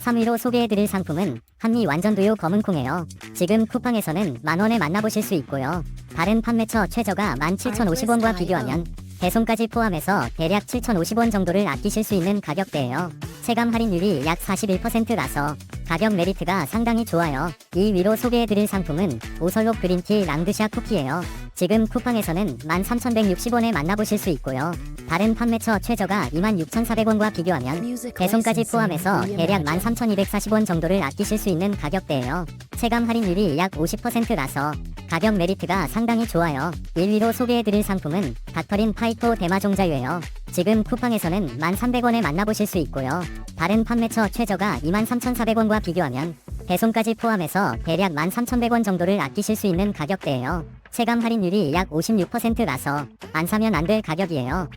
3위로 소개해드릴 상품은 한미 완전두유 검은콩이에요. 지금 쿠팡에서는 만원에 만나보실 수 있고요. 다른 판매처 최저가 17,050원과 비교하면 배송까지 포함해서 대략 7,050원 정도를 아끼실 수 있는 가격대예요. 체감 할인율이 약 41%라서 가격 메리트가 상당히 좋아요. 2위로 소개해드릴 상품은 오설록 그린티 랑드샤 쿠키예요. 지금 쿠팡에서는 13,160원에 만나보실 수 있고요. 다른 판매처 최저가 26,400원과 비교하면 배송까지 포함해서 대략 13,240원 정도를 아끼실 수 있는 가격대예요. 체감 할인율이 약 50%라서 가격 메리트가 상당히 좋아요. 1위로 소개해드릴 상품은 닥터린 파이토 대마종자유예요. 지금 쿠팡에서는 1,300원에 만나보실 수 있고요. 다른 판매처 최저가 23,400원과 비교하면 배송까지 포함해서 대략 13,100원 정도를 아끼실 수 있는 가격대예요. 체감 할인율이 약 56%라서 안 사면 안 될 가격이에요.